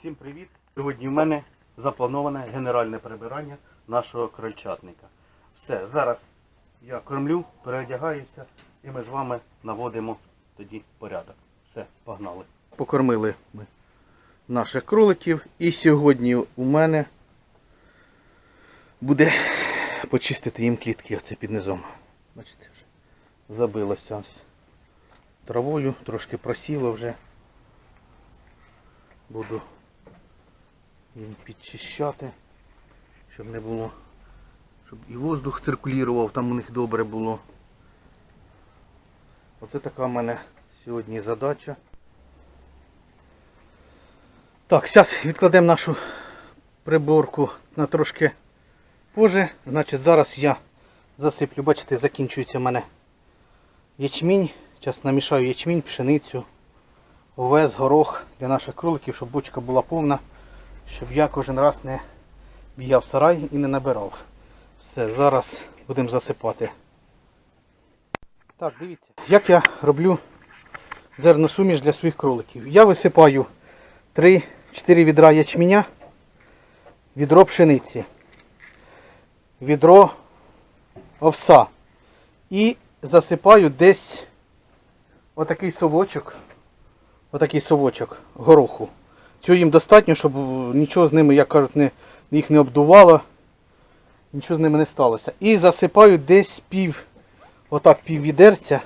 Всім привіт! Сьогодні в мене заплановане генеральне прибирання нашого крольчатника. Все, зараз я кормлю, переодягаюся і ми з вами наводимо тоді порядок. Все, погнали. Покормили ми наших кроликів і сьогодні у мене буде почистити їм клітки оце під низом. Бачите, вже забилося травою, трошки просіло вже. Буду їм підчищати, щоб не було, щоб і воздух циркулював, там у них добре було. Оце така в мене сьогодні задача. Так, зараз відкладемо нашу приборку на трошки позже. Значить, зараз я засиплю, бачите, закінчується в мене ячмінь. Зараз намішаю ячмінь, пшеницю, овес, горох для наших кроликів, щоб бочка була повна, щоб я кожен раз не бігав в сарай і не набирав. Все, зараз будемо засипати. Так, дивіться, як я роблю зерносуміш для своїх кроликів. Я висипаю 3-4 відра ячменя, відро пшениці, відро овса і засипаю десь отакий совочок, отакий совочок гороху. Цього їм достатньо, щоб нічого з ними, як кажуть, не, їх не обдувало, нічого з ними не сталося. І засипаю десь пів, отак пів відерця,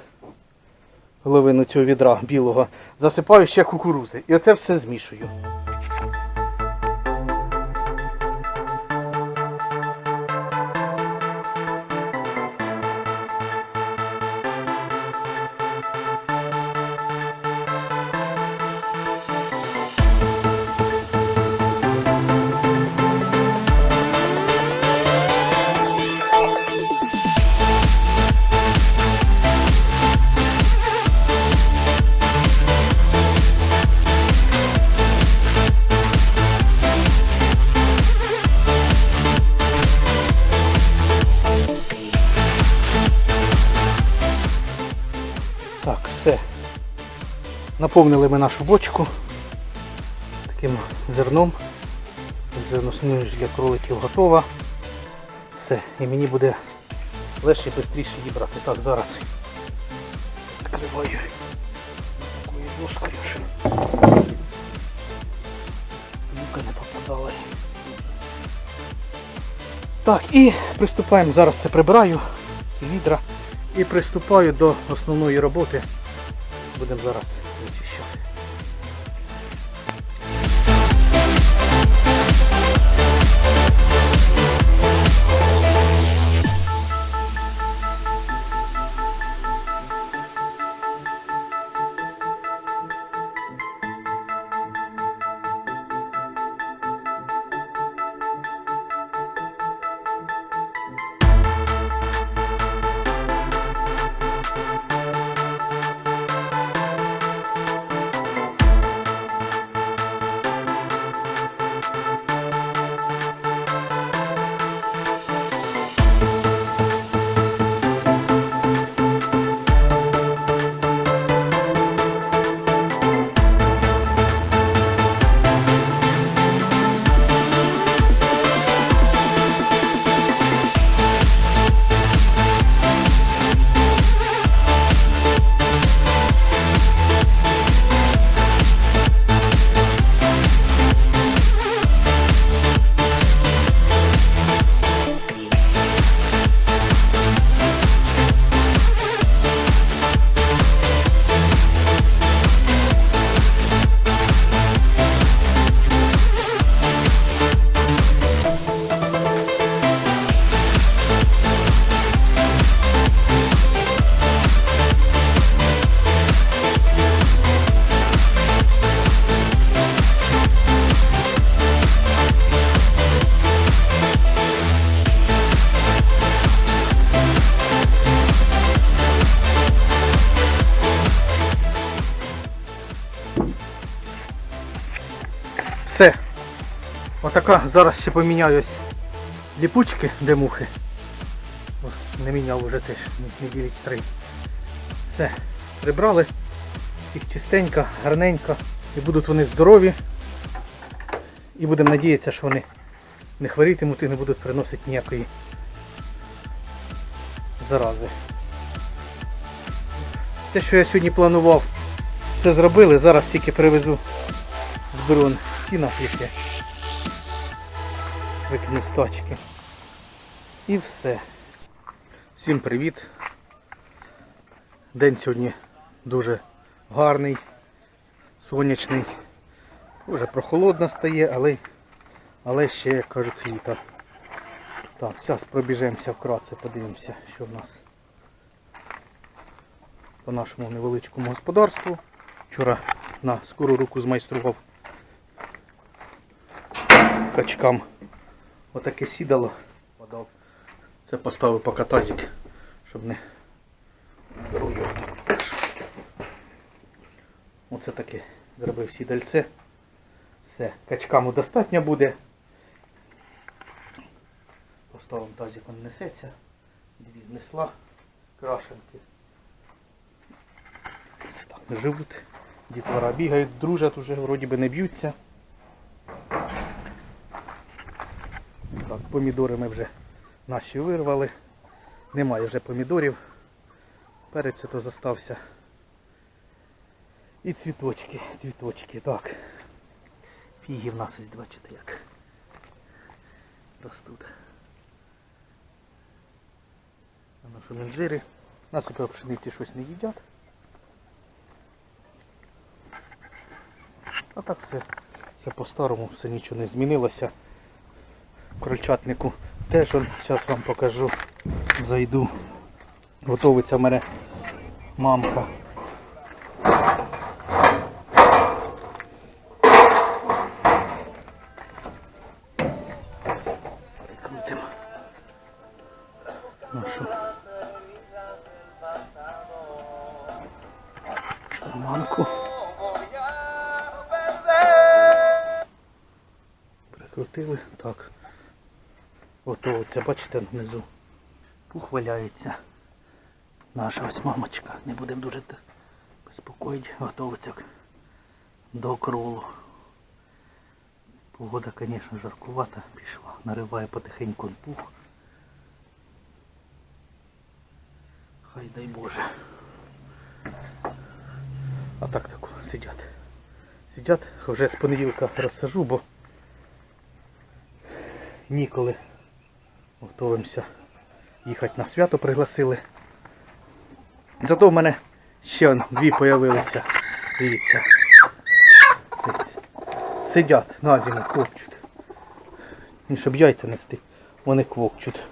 половину цього відра білого, засипаю ще кукурузи. І оце все змішую. Наповнили ми нашу бочку таким зерном. Зерносуміш для кроликів готова. Все. І мені буде легше і швидше її брати. Так, зараз закриваю такою доскою, щоб не попадала. Так, і приступаємо. Зараз це прибираю, ці відра. І приступаю до основної роботи. Будемо зараз Отака, зараз ще поміняю ось ліпучки, де мухи. Не міняв вже теж неділі три. Все, прибрали. Їх чистенько, гарненько. І будуть вони здорові. І будемо надіятися, що вони не хворітимуть і не будуть приносити ніякої зарази. Те, що я сьогодні планував, все зробили. Зараз тільки привезу зберу он сіна, яке викину з тачки. І все. Всім привіт. День сьогодні дуже гарний, сонячний. Вже прохолодно стає, але, але ще, як кажуть, літо. Так, зараз пробіжемося вкратце, подивимося, що в нас по нашому невеличкому господарству. Вчора на скору руку змайстрував качкам отаке сідало. Подав. Це поставив поки тазик, щоб не рулю. Оце таке зробив сідальце. Все, качкам достатньо буде. Поставив тазик, він несеться. Дві знесла крашенки. Так живуть. Дітвора бігають, дружать уже, вроді би не б'ються. Так, помідори ми вже наші вирвали. Немає вже помідорів. Перець то застався. І цвіточки, цвіточки, так. Фіги в нас ось бачите як ростуть. Що менджири. Насипав пшениці щось не їдять. А так все, все по-старому, все нічого не змінилося. Крольчатнику теж он, зараз вам покажу. Зайду. Готовиться в мене мамка. Прикрутимо. Нашу шарманку. Прикрутили. Так. Готово. Це бачите внизу. Пух валяється. Наша ось мамочка. Не будемо дуже безпокоїть. Готовиться до кролу. Погода, звісно, жаркувата пішла. Нариває потихеньку пух. Хай дай Боже. А так таку сидять. Сидять, вже з понеділка розсажу, бо ніколи готуємося їхати на свято пригласили. Зато в мене ще дві появилися. Дивіться. Сидять на зиму, квокчуть. І щоб яйця нести, вони квокчуть.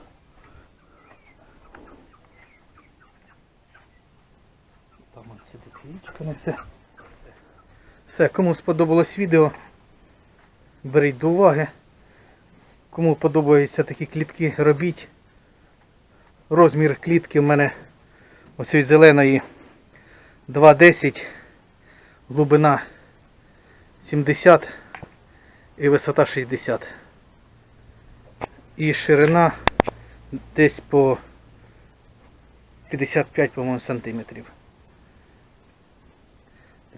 Там он сидить яєчко несе. Все, кому сподобалось відео, беріть до уваги. Кому подобаються такі клітки, робіть. Розмір клітки в мене ось зеленої 2,10, глибина 70 і висота 60. І ширина десь по 55, по-моєму, сантиметрів.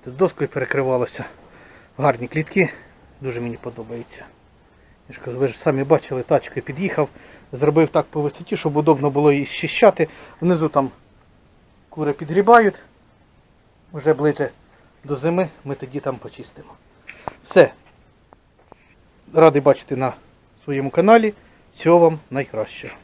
Тут доскою перекривалося. Гарні клітки, дуже мені подобаються. Я ж кажу, ви ж самі бачили, тачкою під'їхав, зробив так по висоті, щоб удобно було її щищати. Внизу там кури підгрібають. Вже ближче до зими ми тоді там почистимо. Все. Радий бачити на своєму каналі. Всього вам найкращого.